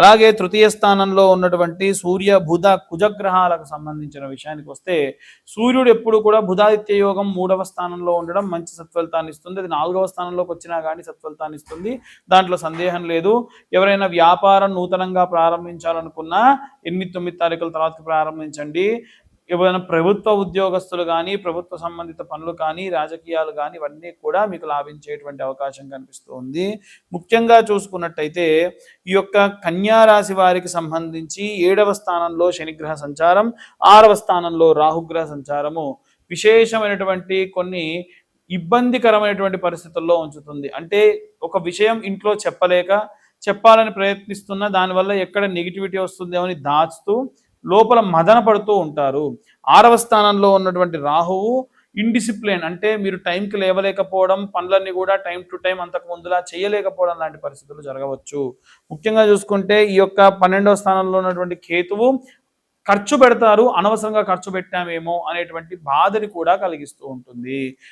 అలాగే తృతీయ స్థానంలో ఉన్నటువంటి సూర్య బుధ కుజగ్రహాలకు సంబంధించిన విషయానికి వస్తే సూర్యుడు ఎప్పుడు కూడా బుధాదిత్య యోగం మూడవ స్థానంలో ఉండడం మంచి సత్ఫలితాన్ని ఇస్తుంది. అది నాలుగవ స్థానంలోకి వచ్చినా కానీ సత్ఫలితాన్ని ఇస్తుంది. దాంట్లో సందేహం లేదు. ఎవరైనా వ్యాపారం నూతనంగా ప్రారంభించాలనుకున్నా ఎనిమిది తొమ్మిది తారీఖుల తర్వాత ప్రారంభించండి. ఏమైనా ప్రభుత్వ ఉద్యోగస్తులు కానీ ప్రభుత్వ సంబంధిత పనులు కానీ రాజకీయాలు కానీ ఇవన్నీ కూడా మీకు లాభించేటువంటి అవకాశం కనిపిస్తుంది ముఖ్యంగా చూసుకున్నట్టయితే ఈ యొక్క కన్యారాశి వారికి సంబంధించి ఏడవ స్థానంలో శనిగ్రహ సంచారం ఆరవ స్థానంలో రాహుగ్రహ సంచారము విశేషమైనటువంటి కొన్ని ఇబ్బందికరమైనటువంటి పరిస్థితుల్లో ఉంచుతుంది. అంటే ఒక విషయం ఇంట్లో చెప్పలేక చెప్పాలని ప్రయత్నిస్తున్నా దానివల్ల ఎక్కడ నెగిటివిటీ వస్తుందేమో అని దాచుతూ లోపల మదన పడుతూ ఉంటారు. ఆరవ స్థానంలో ఉన్నటువంటి రాహువు ఇండిసిప్లిన్ అంటే మీరు టైంకి లేవలేకపోవడం పనులన్నీ కూడా టైం టు టైం అంతకు ముందులా చేయలేకపోవడం లాంటి పరిస్థితులు జరగవచ్చు. ముఖ్యంగా చూసుకుంటే ఈ యొక్క పన్నెండవ స్థానంలో ఉన్నటువంటి కేతువు ఖర్చు పెడతారు అనవసరంగా ఖర్చు పెట్టామేమో అనేటువంటి బాధని కూడా కలిగిస్తూ ఉంటుంది.